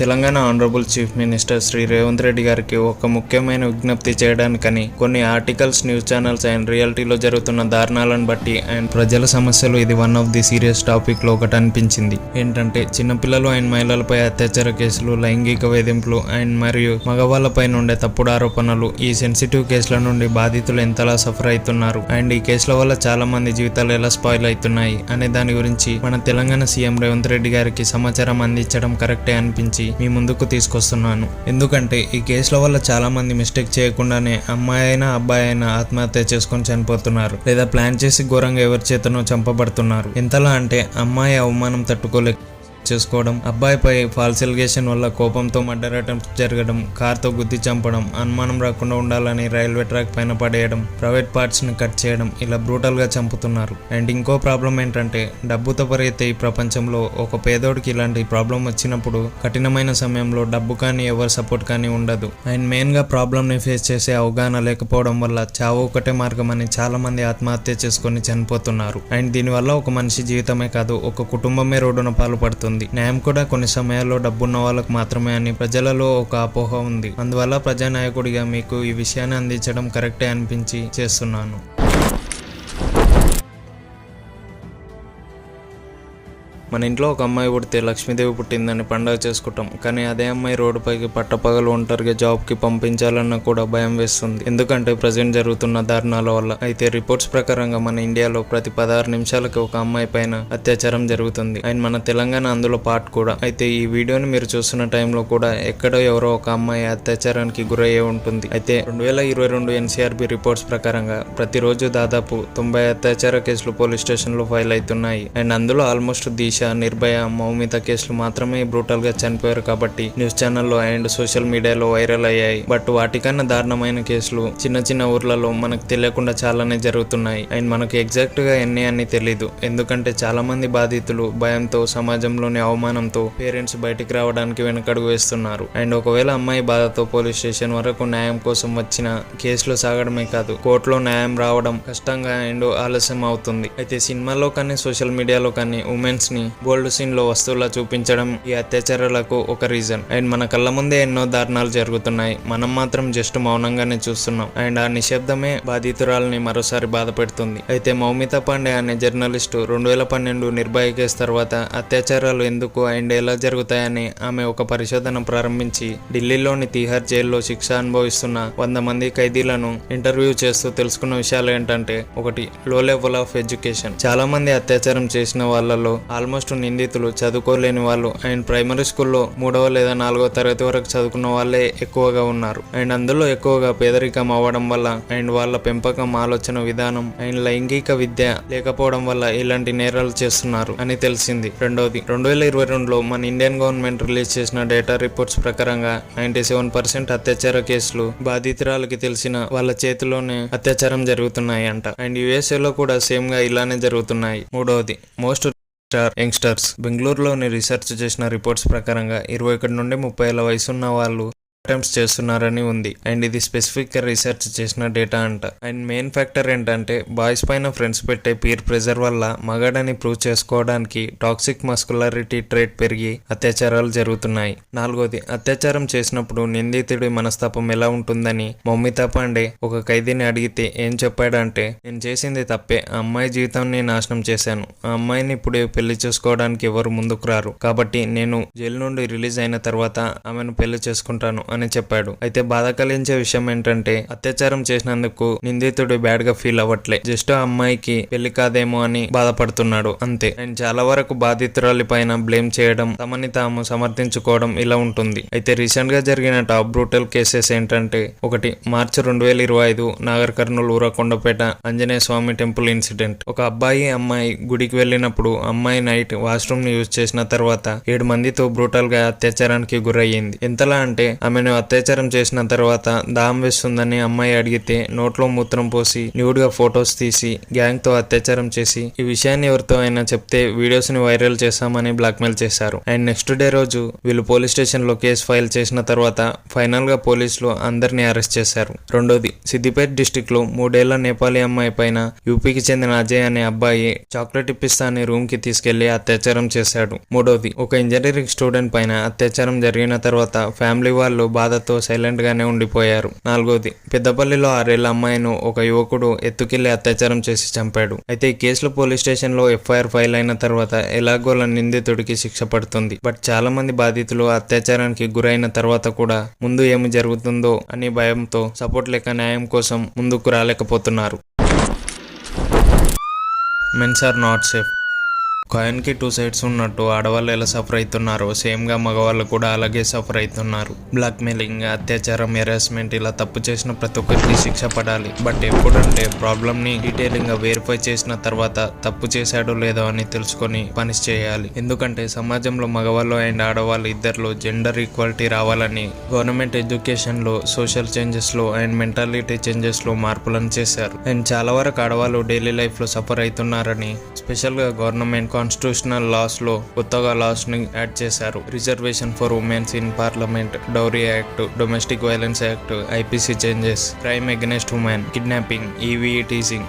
Telangana honourable chief minister Shri Revanth Reddy గారికి ఒక ముఖ్యమైన విజ్ఞప్తి చేయడానికని కొన్ని ఆర్టికల్స్ న్యూస్ ఛానల్స్ అండ్ రియాలిటీలో జరుగుతున్న దారుణాలను బట్టి అండ్ ప్రజల సమస్యలు ఇది వన్ ఆఫ్ ది సీరియస్ టాపిక్లో ఒకటి అనిపించింది. ఏంటంటే చిన్నపిల్లలు అండ్ మహిళలపై అత్యాచార కేసులు లైంగిక వేధింపులు అండ్ మరియు మగవాళ్ళపై నుండే తప్పుడు ఆరోపణలు ఈ సెన్సిటివ్ కేసుల నుండి బాధితులు ఎంతలా సఫర్ అవుతున్నారు? అండ్ ఈ కేసుల వల్ల చాలా మంది జీవితాలు ఎలా స్పాయిల్ అవుతున్నాయి? అనే దాని గురించి మన తెలంగాణ సీఎం రేవంత్ రెడ్డి గారికి సమాచారం అందించడం కరెక్టే అనిపించి మీ ముందుకు తీసుకొస్తున్నాను. ఎందుకంటే ఈ కేసుల వల్ల చాలా మంది మిస్టేక్ చేయకుండానే అమ్మాయి అయినా అబ్బాయి అయినా ఆత్మహత్య చేసుకొని చనిపోతున్నారు. లేదా ప్లాన్ చేసి ఘోరంగా ఎవరి చేతనో చంపబడుతున్నారు. ఎంతలా అంటే అమ్మాయి అవమానం తట్టుకోలేక చేసుకోవడం అబ్బాయిపై ఫాల్స్ ఎలిగేషన్ వల్ల కోపంతో మడ్డరాటం జరగడం కార్తో గుద్ది చంపడం అనుమానం రాకుండా ఉండాలని రైల్వే ట్రాక్ పైన పడేయడం ప్రైవేట్ పార్ట్స్ని కట్ చేయడం ఇలా బ్రూటల్గా చంపుతున్నారు. అండ్ ఇంకో ప్రాబ్లం ఏంటంటే డబ్బుతో పరిగెత్తే ఈ ప్రపంచంలో ఒక పేదోడికి ఇలాంటి ప్రాబ్లం వచ్చినప్పుడు కఠినమైన సమయంలో డబ్బు కానీ ఎవరి సపోర్ట్ కానీ ఉండదు. అండ్ మెయిన్గా ని ఫేస్ చేసే అవగాహన లేకపోవడం వల్ల చావు ఒకటే మార్గం అని చాలా మంది ఆత్మహత్య చేసుకొని చనిపోతున్నారు. అండ్ దీనివల్ల ఒక మనిషి జీవితమే కాదు ఒక కుటుంబమే రోడ్డున పాలు ఉంది. న్యాయం కూడా కొన్ని సమయాల్లో డబ్బున్న వాళ్ళకు మాత్రమే అని ప్రజలలో ఒక అపోహ ఉంది. అందువల్ల ప్రజానాయకుడిగా మీకు ఈ విషయాన్ని అందించడం కరెక్టే అనిపించి చేస్తున్నాను. మన ఇంట్లో ఒక అమ్మాయి పుడితే లక్ష్మీదేవి పుట్టిందని పండగ చేసుకుంటాం. కానీ అదే అమ్మాయి రోడ్డుపైకి పట్టపగలు ఒంటరిగా జాబ్కి పంపించాలన్నా కూడా భయం వేస్తుంది. ఎందుకంటే ప్రజెంట్ జరుగుతున్న దారుణాల వల్ల. అయితే రిపోర్ట్స్ ప్రకారంగా మన ఇండియాలో ప్రతి పదహారు నిమిషాలకి ఒక అమ్మాయి పైన అత్యాచారం జరుగుతుంది. అండ్ మన తెలంగాణ అందులో పార్ట్ కూడా. అయితే ఈ వీడియోని మీరు చూస్తున్న టైంలో కూడా ఎక్కడో ఎవరో ఒక అమ్మాయి అత్యాచారానికి గురయ్యే ఉంటుంది. అయితే రెండు వేల ఇరవై రెండు ఎన్సీఆర్బి రిపోర్ట్స్ ప్రకారంగా ప్రతిరోజు దాదాపు తొంభై అత్యాచార కేసులు పోలీస్ స్టేషన్లో ఫైల్ అవుతున్నాయి. అండ్ అందులో ఆల్మోస్ట్ దిశ నిర్భయ మౌమిత కేసులు మాత్రమే బ్రూటల్గా చనిపోయారు కాబట్టి న్యూస్ ఛానల్లో అండ్ సోషల్ మీడియాలో వైరల్ అయ్యాయి. బట్ వాటికన్నా దారుణమైన కేసులు చిన్న చిన్న ఊర్లలో మనకు తెలియకుండా చాలానే జరుగుతున్నాయి. అండ్ మనకు ఎగ్జాక్ట్గా ఎన్ని అని తెలీదు. ఎందుకంటే చాలా మంది బాధితులు భయంతో సమాజంలోని అవమానంతో పేరెంట్స్ బయటికి రావడానికి వెనకడుగు వేస్తున్నారు. అండ్ ఒకవేళ అమ్మాయి బాధతో పోలీస్ స్టేషన్ వరకు న్యాయం కోసం వచ్చిన కేసులు సాగడమే కాదు కోర్టులో న్యాయం రావడం కష్టంగా అండ్ ఆలస్యం అవుతుంది అయితే సినిమాలో కానీ సోషల్ మీడియాలో కానీ ఉమెన్స్ని బోల్డ్ సీన్లో వస్తువులా చూపించడం ఈ అత్యాచారాలకు ఒక రీజన్ అండ్ మన కళ్ళ ముందే ఎన్నో దారుణాలు జరుగుతున్నాయి. మనం మాత్రం జస్ట్ మౌనంగానే చూస్తున్నాం. అండ్ ఆ నిశ్శబ్దమే బాధితురాలని మరోసారి బాధ పెడుతుంది అయితే మౌమిత పాండే అనే జర్నలిస్టు రెండు వేల పన్నెండు నిర్భయ కేసు తర్వాత అత్యాచారాలు ఎందుకు అండ్ ఎలా జరుగుతాయని ఆమె ఒక పరిశోధన ప్రారంభించి ఢిల్లీలోని తీహార్ జైల్లో శిక్ష అనుభవిస్తున్న వంద మంది ఖైదీలను ఇంటర్వ్యూ చేస్తూ తెలుసుకున్న విషయాలు ఏంటంటే ఒకటి లో లెవెల్ ఆఫ్ ఎడ్యుకేషన్ చాలా మంది అత్యాచారం చేసిన వాళ్ళలో ఆల్మోస్ట్ నిందితులు చదువుకోలేని వాళ్ళు. అండ్ ప్రైమరీ స్కూల్లో మూడవ లేదా నాలుగో తరగతి వరకు చదువుకున్న వాళ్ళే ఎక్కువగా ఉన్నారు. అండ్ అందులో ఎక్కువగా పేదరికం అవ్వడం వల్ల అండ్ వాళ్ళ పెంపకం ఆలోచన విధానం అండ్ లైంగిక విద్య లేకపోవడం వల్ల ఇలాంటి నేరాలు చేస్తున్నారు అని తెలిసింది. రెండోది రెండు వేల ఇరవై రెండులో మన ఇండియన్ గవర్నమెంట్ రిలీజ్ చేసిన డేటా రిపోర్ట్స్ ప్రకారంగా నైన్టీ సెవెన్ పర్సెంట్ అత్యాచార కేసులు బాధితురాలకి తెలిసిన వాళ్ళ చేతిలోనే అత్యాచారం జరుగుతున్నాయి అంట అండ్ యుఎస్ఏలో కూడా సేమ్గా ఇలానే జరుగుతున్నాయి. మూడవది మోస్ట్ స్టార్ యంగ్స్టర్స్. బెంగళూరులోని రీసెర్చ్ చేసిన రిపోర్ట్స్ ప్రకారంగా ఇరవై ఒకటి నుండి ముప్పై ఏళ్ళ వయసున్న వాళ్ళు అటెంప్ట్స్ చేస్తున్నారని ఉంది. అండ్ ఇది స్పెసిఫిక్గా రీసెర్చ్ చేసిన డేటా అంట. అండ్ మెయిన్ ఫ్యాక్టర్ ఏంటంటే బాయ్స్ పైన ఫ్రెండ్స్ పెట్టే పీర్ ప్రెజర్ వల్ల మగాడని ప్రూవ్ చేసుకోవడానికి టాక్సిక్ మస్కులారిటీ ట్రేట్ పెరిగి అత్యాచారాలు జరుగుతున్నాయి. నాలుగోది అత్యాచారం చేసినప్పుడు నిందితుడి మనస్తాపం ఎలా ఉంటుందని మమ్మితా పాండే ఒక ఖైదీని అడిగితే ఏం చెప్పాడంటే నేను చేసింది తప్పే. ఆ అమ్మాయి జీవితాన్ని నాశనం చేశాను. ఆ అమ్మాయిని ఇప్పుడు పెళ్ళి చేసుకోవడానికి ఎవరు ముందుకు రారు. కాబట్టి నేను జైలు నుండి రిలీజ్ అయిన తర్వాత ఆమెను పెళ్ళి చేసుకుంటాను అని చెప్పాడు. అయితే బాధ కలిగించే విషయం ఏంటంటే అత్యాచారం చేసినందుకు నిందితుడు బ్యాడ్గా ఫీల్ అవ్వట్లే. జస్ట్ ఆ అమ్మాయికి పెళ్ళి కాదేమో అని బాధపడుతున్నాడు. అంతే. అండ్ చాలా వరకు బాధితురాలి పైన బ్లేమ్ చేయడం తమని తాము సమర్థించుకోవడం ఇలా ఉంటుంది. అయితే రీసెంట్గా జరిగిన టాప్ బ్రూటల్ కేసెస్ ఏంటంటే ఒకటి మార్చి రెండు వేల ఇరవై ఐదు Nagarkurnool ఊరకొండపేట Anjaneya Swamy temple incident. ఒక అబ్బాయి అమ్మాయి గుడికి వెళ్ళినప్పుడు అమ్మాయి నైట్ వాష్రూమ్ని యూజ్ చేసిన తర్వాత ఏడు మందితో బ్రూటల్గా అత్యాచారానికి గురయ్యింది. ఎంతలా అంటే ఆమె ఆమెను అత్యాచారం చేసిన తర్వాత దాహం వేస్తుందని అమ్మాయి అడిగితే నోట్లో మూత్రం పోసి న్యూడ్గా ఫొటోస్ తీసి గ్యాంగ్తో అత్యాచారం చేసి ఈ విషయాన్ని ఎవరితో అయినా చెప్తే వీడియోస్ని వైరల్ చేశామని బ్లాక్మెయిల్ చేశారు. అండ్ నెక్స్ట్ డే రోజు వీళ్ళు పోలీస్ స్టేషన్లో కేసు ఫైల్ చేసిన తర్వాత ఫైనల్గా పోలీసులు అందరినీ అరెస్ట్ చేశారు. రెండోది సిద్దిపేట డిస్టిక్లో మూడేళ్ళ నేపాలీ అమ్మాయి పైన యూపీకి చెందిన అజయ్ అనే అబ్బాయి చాక్లెట్ ఇప్పిస్తా అని రూమ్కి తీసుకెళ్ళి అత్యాచారం చేశాడు. మూడోది ఒక ఇంజనీరింగ్ స్టూడెంట్ పైన అత్యాచారం జరిగిన తర్వాత ఫ్యామిలీ వాళ్ళు బాధతో సైలెంట్గానే ఉండిపోయారు. నాలుగోది పెద్దపల్లిలో ఆరేళ్ళ అమ్మాయిను ఒక యువకుడు ఎత్తుకెళ్ళి అత్యాచారం చేసి చంపాడు. అయితే ఈ కేసులో పోలీస్ స్టేషన్లో ఎఫ్ఐఆర్ ఫైల్ అయిన తర్వాత ఎలాగోల నిందితుడికి శిక్ష పడుతుంది. బట్ చాలా మంది బాధితులు అత్యాచారానికి గురైన తర్వాత కూడా ముందు ఏమి జరుగుతుందో అనే భయంతో సపోర్ట్ లేక న్యాయం కోసం ముందుకు రాలేకపోతున్నారు. Mens are not safe. కాయిన్కి two sides ఉన్నట్టు ఆడవాళ్ళు ఎలా సఫర్ అవుతున్నారో సేమ్గా మగవాళ్ళు కూడా అలాగే సఫర్ అవుతున్నారు. బ్లాక్మెయిలింగ్ అత్యాచారం హెరాస్మెంట్ ఇలా తప్పు చేసిన ప్రతి ఒక్కరికి శిక్ష పడాలి. బట్ ఎప్పుడంటే ప్రాబ్లమ్ని డీటెయిలింగ్గా వెరిఫై చేసిన తర్వాత తప్పు చేశాడో లేదో అని తెలుసుకొని పనిష్ చేయాలి. ఎందుకంటే సమాజంలో మగవాళ్ళు అండ్ ఆడవాళ్ళు ఇద్దరిలో జెండర్ ఈక్వాలిటీ రావాలని గవర్నమెంట్ ఎడ్యుకేషన్లో సోషల్ చేంజెస్లో అండ్ మెంటాలిటీ చేంజెస్లో మార్పులను చేశారు. అండ్ చాలా వరకు ఆడవాళ్ళు డైలీ లైఫ్లో సఫర్ అవుతున్నారని స్పెషల్గా గవర్నమెంట్ కాన్స్టిట్యూషనల్ లాస్లో కొత్తగా లాస్ని యాడ్ చేశారు. Reservation for womens in parliament dowry act domestic violence act IPC changes crime against women kidnapping eve teasing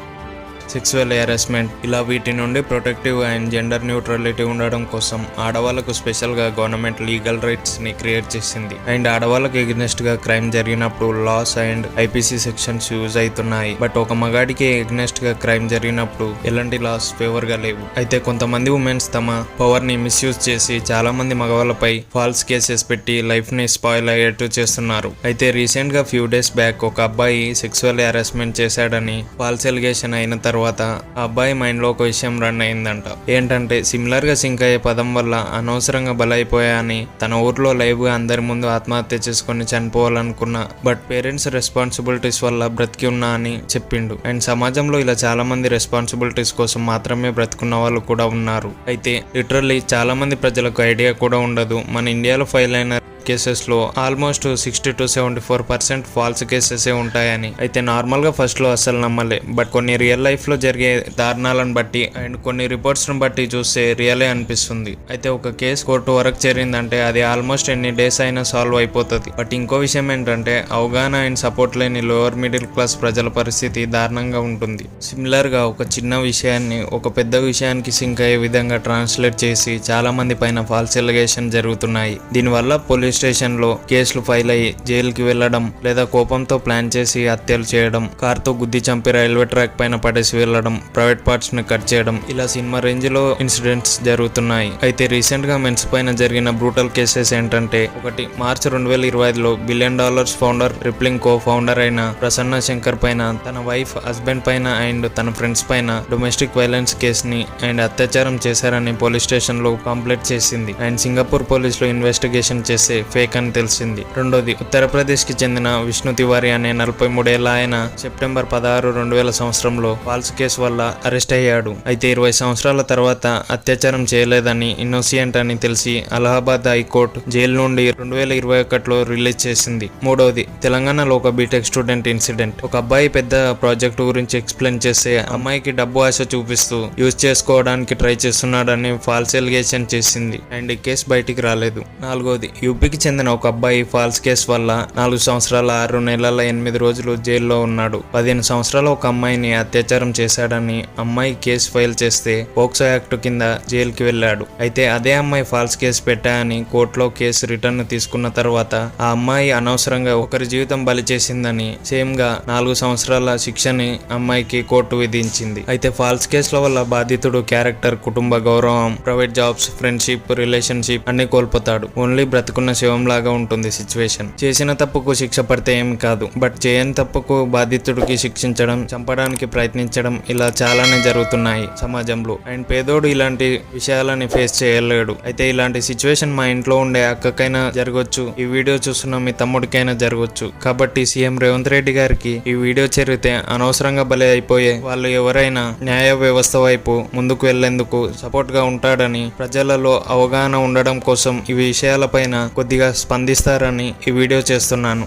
sexual harassment ఇలా వీటి నుండి ప్రొటెక్టివ్ అండ్ జెండర్ న్యూట్రాలిటీ ఉండడం కోసం ఆడవాళ్ళకు స్పెషల్గా గవర్నమెంట్ లీగల్ రైట్స్ని క్రియేట్ చేసింది. అండ్ ఆడవాళ్ళకి ఎగ్నెస్ట్గా క్రైమ్ జరిగినప్పుడు laws and IPC sections use అవుతున్నాయి. బట్ ఒక మగాడికి ఎగ్నెస్ట్గా క్రైమ్ జరిగినప్పుడు ఎలాంటి లాస్ ఫేవర్గా లేవు. అయితే కొంతమంది ఉమెన్స్ తమ పవర్ని మిస్యూజ్ చేసి చాలా మంది మగవాళ్ళపై ఫాల్స్ కేసెస్ పెట్టి లైఫ్ని స్పాయిల్ అయ్యేట్టు చేస్తున్నారు. అయితే రీసెంట్గా ఫ్యూ డేస్ బ్యాక్ ఒక అబ్బాయి సెక్సువల్ హెరాస్మెంట్ చేశాడని ఫాల్స్ ఎలిగేషన్ అయిన తర్వాత తర్వాత ఆ అబ్బాయి మైండ్లో ఒక విషయం రన్ అయిందంట. ఏంటంటే సిమిలర్గా సింక్ అయ్యే పదం వల్ల అనవసరంగా బలైపోయాని తన ఊర్లో లైవ్గా అందరి ముందు ఆత్మహత్య చేసుకొని చనిపోవాలనుకున్నా బట్ పేరెంట్స్ రెస్పాన్సిబిలిటీస్ వల్ల బ్రతికి ఉన్నా అని చెప్పిండు. అండ్ సమాజంలో ఇలా చాలా మంది రెస్పాన్సిబిలిటీస్ కోసం మాత్రమే బ్రతుకున్న వాళ్ళు కూడా ఉన్నారు. అయితే లిటరల్లీ చాలా మంది ప్రజలకు ఐడియా కూడా ఉండదు. మన ఇండియాలో ఫైల్ అయిన కేసెస్లో almost sixty to seventy four percent false కేసెసే ఉంటాయని. అయితే నార్మల్గా ఫస్ట్లో అసలు నమ్మలే. బట్ కొన్ని రియల్ లైఫ్లో జరిగే దారుణాలను బట్టి అండ్ కొన్ని రిపోర్ట్స్ను బట్టి చూస్తే రియలే అనిపిస్తుంది. అయితే ఒక కేసు కోర్టు వరకు చేరిందంటే అది ఆల్మోస్ట్ ఎన్ని డేస్ అయినా సాల్వ్ అయిపోతుంది. బట్ ఇంకో విషయం ఏంటంటే అవగాహన అండ్ సపోర్ట్ లేని లోవర్ మిడిల్ క్లాస్ ప్రజల పరిస్థితి దారుణంగా ఉంటుంది. సిమిలర్గా ఒక చిన్న విషయాన్ని ఒక పెద్ద విషయానికి సింక్ అయ్యే విధంగా ట్రాన్స్లేట్ చేసి చాలా మంది పైన ఫాల్స్ ఎలిగేషన్ జరుగుతున్నాయి. దీనివల్ల పోలీస్ స్టేషన్లో కేసులు ఫైల్ అయ్యి జైలుకి వెళ్ళడం లేదా కోపంతో ప్లాన్ చేసి హత్యలు చేయడం కార్తో గుద్ది చంపి రైల్వే ట్రాక్ పైన పడేసి వెళ్ళడం ప్రైవేట్ పార్ట్స్ని కట్ చేయడం ఇలా సినిమా రేంజ్లో ఇన్సిడెంట్స్ జరుగుతున్నాయి. అయితే రీసెంట్గా మెన్స్ పైన జరిగిన బ్రూటల్ కేసెస్ ఏంటంటే ఒకటి మార్చ్ రెండు వేల ఇరవై ఐదులో billion dollars founder Rippling co founder అయిన ప్రసన్న శంకర్ పైన తన వైఫ్ హస్బెండ్ పైన అండ్ తన ఫ్రెండ్స్ పైన డొమెస్టిక్ వైలెన్స్ కేసుని అండ్ అత్యాచారం చేశారని పోలీస్ స్టేషన్లో కంప్లైంట్ చేసింది. అండ్ సింగపూర్ పోలీసులు ఇన్వెస్టిగేషన్ చేస్తే ఫేక్ అని తెలిసింది. రెండోది ఉత్తరప్రదేశ్కి చెందిన విష్ణు తివారి అనే నలభై మూడేళ్ళ ఆయన సెప్టెంబర్ పదహారు రెండు వేల సంవత్సరంలో ఫాల్స్ కేసు వల్ల అరెస్ట్ అయ్యాడు. అయితే ఇరవై సంవత్సరాల తర్వాత అత్యాచారం చేయలేదని ఇన్నోసియంట్ అని తెలిసి అలహాబాద్ హైకోర్టు జైలు నుండి రెండు వేల ఇరవై ఒకటిలో రిలీజ్ చేసింది. మూడవది తెలంగాణలో ఒక బీటెక్ స్టూడెంట్ ఇన్సిడెంట్. ఒక అబ్బాయి పెద్ద ప్రాజెక్ట్ గురించి ఎక్స్ప్లెయిన్ చేస్తే అమ్మాయికి డబ్బు ఆశ చూపిస్తూ యూజ్ చేసుకోవడానికి ట్రై చేస్తున్నాడని ఫాల్స్ ఎలిగేషన్ చేసింది. అండ్ ఈ కేసు బయటికి రాలేదు. నాలుగోది యూపీకి చెందిన ఒక అబ్బాయి ఫాల్స్ కేసు వల్ల నాలుగు సంవత్సరాల ఆరు నెలల ఎనిమిది రోజులు జైల్లో ఉన్నాడు. పదిహేను సంవత్సరాల ఒక అమ్మాయిని అత్యాచారం చేశాడని అమ్మాయి కేసు ఫైల్ చేస్తే పోక్సో యాక్ట్ కింద జైలుకి వెళ్ళాడు. అయితే అదే అమ్మాయి ఫాల్స్ కేసు పెట్టాయని కోర్టులో కేసు రిటర్న్ తీసుకున్న తర్వాత ఆ అమ్మాయి అనవసరంగా ఒకరి జీవితం బలి చేసిందని సేమ్గా నాలుగు సంవత్సరాల శిక్షని అమ్మాయికి కోర్టు విధించింది. అయితే ఫాల్స్ కేసుల వల్ల బాధితుడు క్యారెక్టర్ కుటుంబ గౌరవం ప్రైవేట్ జాబ్స్ ఫ్రెండ్షిప్ రిలేషన్షిప్ అన్ని కోల్పోతాడు. ఓన్లీ బ్రతుకున్న శవం లాగా ఉంటుంది సిచ్యువేషన్. చేసిన తప్పుకు శిక్ష పడితే ఏమి కాదు. బట్ చేయని తప్పుకు బాధితుడికి శిక్షించడం చంపడానికి ప్రయత్నించడం ఇలా చాలానే జరుగుతున్నాయి సమాజంలో. అండ్ పేదోడు ఇలాంటి విషయాలని ఫేస్ చేయలేడు. అయితే ఇలాంటి సిచ్యువేషన్ మా ఇంట్లో ఉండే అక్కకైనా జరగవచ్చు ఈ వీడియో చూస్తున్న మీ తమ్ముడికైనా జరగవచ్చు కాబట్టి సీఎం రేవంత్ రెడ్డి గారికి ఈ వీడియో చేరితే అనవసరంగా బలి అయిపోయే వాళ్ళు ఎవరైనా న్యాయ వ్యవస్థ వైపు ముందుకు వెళ్ళేందుకు సపోర్ట్గా ఉంటాడని ప్రజలలో అవగాహన ఉండడం కోసం ఈ విషయాలపైన కొద్ది కొద్దిగా స్పందిస్తారని ఈ వీడియో చేస్తున్నాను.